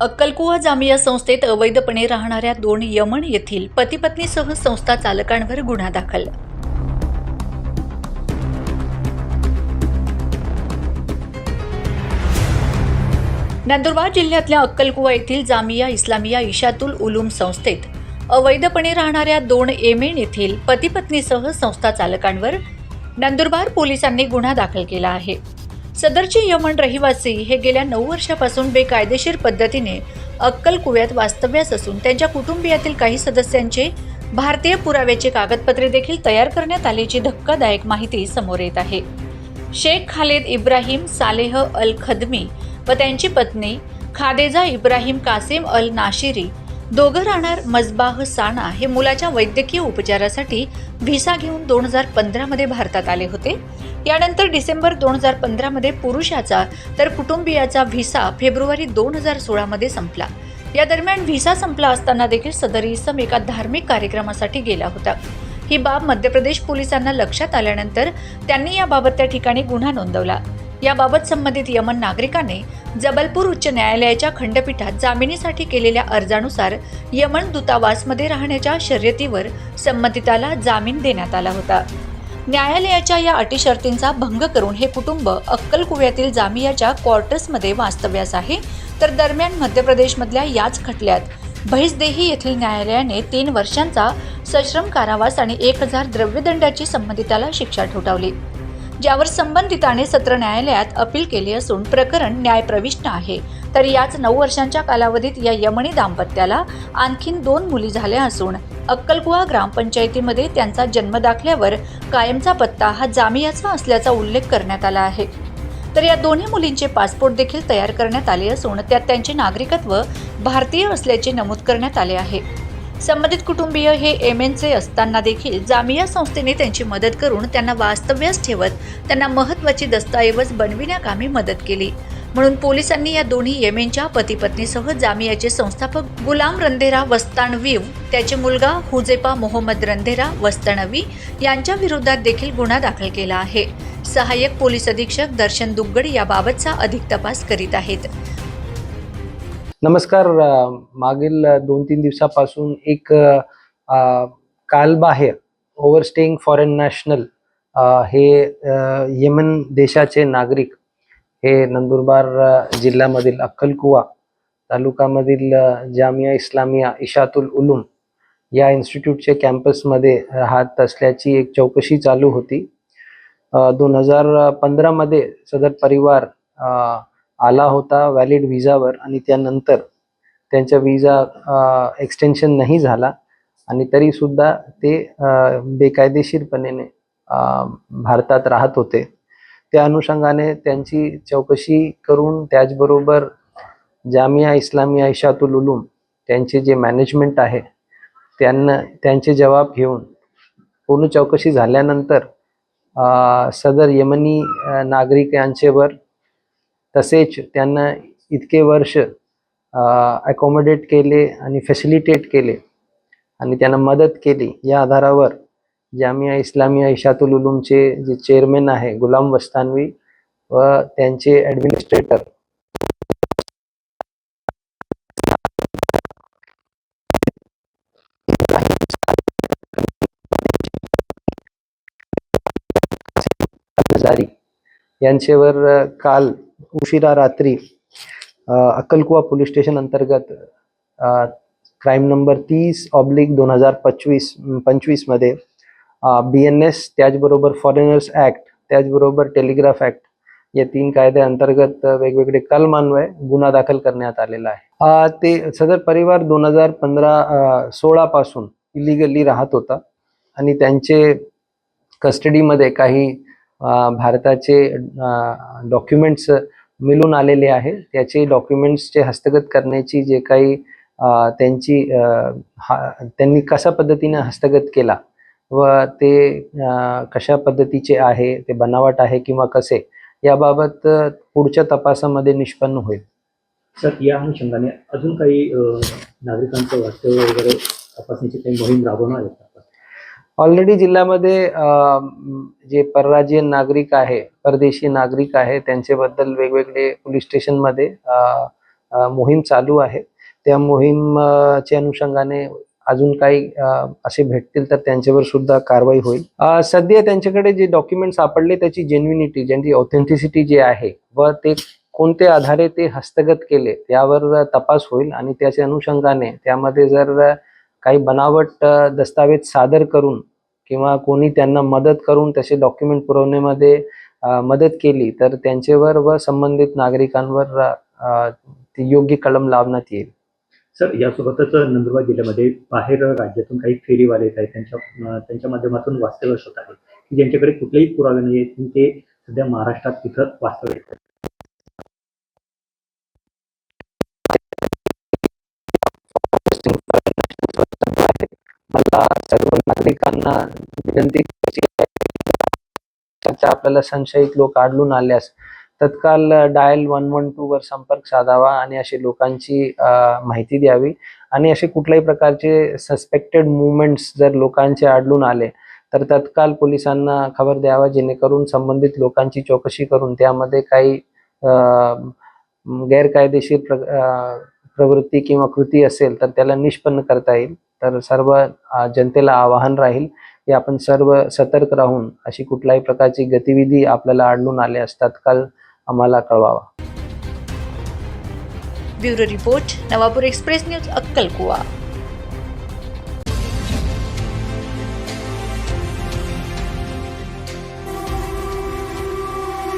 अक्कलकुवा जामिया संस्थेत अवैधपणे राहणाऱ्या दोन यमन येथील पतीपत्नीसह संस्था चालकांवर गुन्हा दाखल. नंदुरबार जिल्ह्यातल्या अक्कलकुवा येथील जामिया इस्लामिया इशातुल उलूम संस्थेत अवैधपणे राहणाऱ्या दोन एमेन येथील पतीपत्नीसह संस्था चालकांवर नंदुरबार पोलिसांनी गुन्हा दाखल केला आहे. सदरचे यमन रहिवासी हे गेल्या नऊ वर्षापासून बेकायदेशीर पद्धतीने अक्कलकुव्यात वास्तव्यास असून त्यांच्या कुटुंबियातील काही सदस्यांचे भारतीय पुराव्याचे कागदपत्रे देखील तयार करण्यात आल्याची धक्कादायक माहिती समोर येत आहे. Sheikh Khalid Ibrahim Saleh Al Khadmi व त्यांची पत्नी खादेजा इब्राहिम कासिम अल नाशिरी दोघं राहणार मजबाह साना हे मुलाच्या वैद्यकीय उपचारासाठी व्हिसा घेऊन दोन हजार पंधरामध्ये भारतात आले होते. यानंतर डिसेंबर दोन हजार पंधरामध्ये पुरुषाचा तर कुटुंबियाचा व्हिसा फेब्रुवारी दोन हजार सोळामध्ये संपला. या दरम्यान व्हिसा संपला असताना देखील सदर इसम एका धार्मिक कार्यक्रमासाठी गेला होता. ही बाब मध्य प्रदेश पोलिसांना लक्षात आल्यानंतर त्यांनी याबाबत त्या ठिकाणी गुन्हा नोंदवला. याबाबत संबंधित यमन नागरिकाने जबलपूर उच्च न्यायालयाच्या खंडपीठात जामिनीसाठी केलेल्या अर्जानुसार यमन दूतावासमध्ये राहण्याच्या शर्यतीवर संबंधिताला जामीन देण्यात आला होता. न्यायालयाच्या या अटी शर्तींचा भंग करून हे कुटुंब अक्कलकुव्यातील जामियाच्या क्वार्टर्समध्ये वास्तव्यास आहे तर दरम्यान मध्य प्रदेशमधल्या याच खटल्यात. भैसदेही येथील न्यायालयाने तीन वर्षांचा सश्रम कारावास आणि एक हजार द्रव्यदंडाची संबंधिताला शिक्षा ठोठावली. ज्यावर संबंधिताने सत्र न्यायालयात अपील केली असून प्रकरण न्यायप्रविष्ट आहे. तर याच नऊ वर्षांच्या कालावधीत या यमनी दाम्पत्याला आणखीन दोन मुली झाल्या असून अक्कलकुवा ग्रामपंचायतीमध्ये त्यांचा जन्म दाखल्यावर कायमचा पत्ता हा जामियाचा असल्याचा उल्लेख करण्यात आला आहे. तर या दोन्ही मुलींचे पासपोर्ट देखील तयार करण्यात आले असून त्यात त्यांचे नागरिकत्व भारतीय असल्याचे नमूद करण्यात आले आहे. संबंधित कुटुंबीय हे एमएनचे असताना देखील जामिया संस्थेने त्यांची मदत करून त्यांना वास्तव्यास ठेवत त्यांना महत्त्वाची दस्तऐवज बनविण्याकामी मदत केली. म्हणून पोलिसांनी या दोन्ही येमेनच्या पतीपत्नीसह जामियाचे संस्थापक गुलाम रंधेरा वस्तानवीव त्याचे मुलगा हुजेपा मोहम्मद रंधेरा वस्तानवी यांच्या विरोधात देखील गुन्हा दाखल केला आहे. सहाय्यक पोलीस अधीक्षक दर्शन दुग्गड याबाबतचा अधिक तपास करीत आहेत. नमस्कार मागील दोन तीन दिवसापासून एक कालबाहेर ओव्हरस्टेईंग फॉरेन नॅशनल हे येमन देशाचे नागरिक हे नंदुरबार जिल्ह्यामधील अक्कलकुवा तालुकामधील जामिया इस्लामिया इशातुल उलूम या इन्स्टिट्यूटचे कॅम्पसमध्ये राहत असल्याची एक चौकशी चालू होती. दोन हजार पंधरामध्ये सदर परिवार आला होता व्हॅलिड विजावर आणि त्यानंतर त्यांच्या विजा एक्सटेन्शन नाही झाला. आणि तरी सुद्धा ते बेकायदेशीरपणे भारतात राहत होते. त्या अनुषंगाने त्यांची चौकशी करून त्याचबरोबर जामिया इस्लामिया इशातुल उलूम त्यांचे जे मॅनेजमेंट आहे त्यांना त्यांचे जबाब घेऊन पूर्ण चौकशी झाल्यानंतर सदर यमनी नागरिक यांचेवर तसेच त्यांना इतके वर्ष अकोमोडेट केले आणि फॅसिलिटेट केले आणि त्यांना मदत केली. या आधारावर जामिया इस्लामिया इशातुल उलूमचे जे चेअरमॅन आहे गुलाम वस्तानवी व त्यांचे ॲडमिनिस्ट्रेटर जारी काल उशिरा रात्री अक्कलकुवा पोलीस स्टेशन अंतर्गत क्राईम नंबर तीस ऑब्लिक दोन हजार पंचवीस पंचवीसमध्ये बी एन एस त्याचबरोबर फॉरेनर्स ॲक्ट त्याचबरोबर टेलिग्राफ ॲक्ट या तीन कायद्या अंतर्गत वेगवेगळे कलमान्वय गुन्हा दाखल करण्यात आलेला आहे. ते सदर परिवार दोन हजार पंधरा सोळापासून इलिगली राहत होता आणि त्यांचे कस्टडीमध्ये काही भारताचे डॉक्युमेंट्स मिळून आलेले आहे त्याचे डॉक्युमेंट्सचे हस्तगत करण्याची जे काही त्यांची हा त्यांनी कशा पद्धतीने हस्तगत केला व ते कशा पद्धतीचे आहे ते बनावट आहे किंवा कसे याबाबत पुढच्या तपासामध्ये निष्पन्न होईल सर या अनुषंगाने अजून काही नागरिकांचं वास्तव्य वगैरे तपासण्याची काही मोहीम राबवणार आहे का? ऑलरेडी जिल्ह्यामध्ये जे परराज्य नागरिक आहे परदेशी नागरिक आहे त्यांच्याबद्दल वेगवेगळे पोलीस स्टेशनमध्ये मोहीम चालू आहे. त्या मोहीम अनुषंगाने अजून काही असे भेटतील तर त्यांच्यावर सुद्धा कारवाई होईल. सध्या त्यांच्याकडे जे डॉक्युमेंट सापडले त्याची जेन्युनिटी ज्यांची ऑथेंटिसिटी जी आहे व ते कोणत्या आधारे ते हस्तगत केले त्यावर तपास होईल. आणि त्याच्या अनुषंगाने त्यामध्ये जर काही बनावट दस्तावेज सादर करून किंवा कोणी त्यांना मदत करून तसे डॉक्युमेंट पुरवण्यामध्ये मदत केली तर त्यांच्यावर व संबंधित नागरिकांवर ती योग्य कलम लावण्यात येईल. सर यासोबतच नंदुरबार जिल्ह्यामध्ये बाहेर राज्यातून काही फेरीवाले येत आहेत त्यांच्या त्यांच्या माध्यमातून वास्तव्य होत आहे की ज्यांच्याकडे कुठलेही पुरावे नाही आहेत ते सध्या महाराष्ट्रात तिथं वास्तव्य मला सर्व नागरिकांना विनंती करायची आपल्याला संशयित लोक आढळून आल्यास तत्काल डायल वन वन टू वर संपर्क साधावा आणि असे लोकांची माहिती द्यावी. आणि असे कुठल्याही प्रकारचे सस्पेक्टेड मुवमेंट्स जर लोकांचे आढळून आले तर तत्काल पोलिसांना खबर द्यावा जेणेकरून संबंधित लोकांची चौकशी करून त्यामध्ये काही गैरकायदेशीर प्र प्रवृत्ती किंवा कृती असेल तर त्याला निष्पन्न करता येईल. तर सर्व जनतेला आवाहन राहील की आपण सर्व सतर्क राहून अशी कुठल्याही प्रकारची गतिविधी आपल्याला आढळून आल्यास तत्काल आम्हाला कळवावा. Bureau report Navapur express news अक्कलकुवा.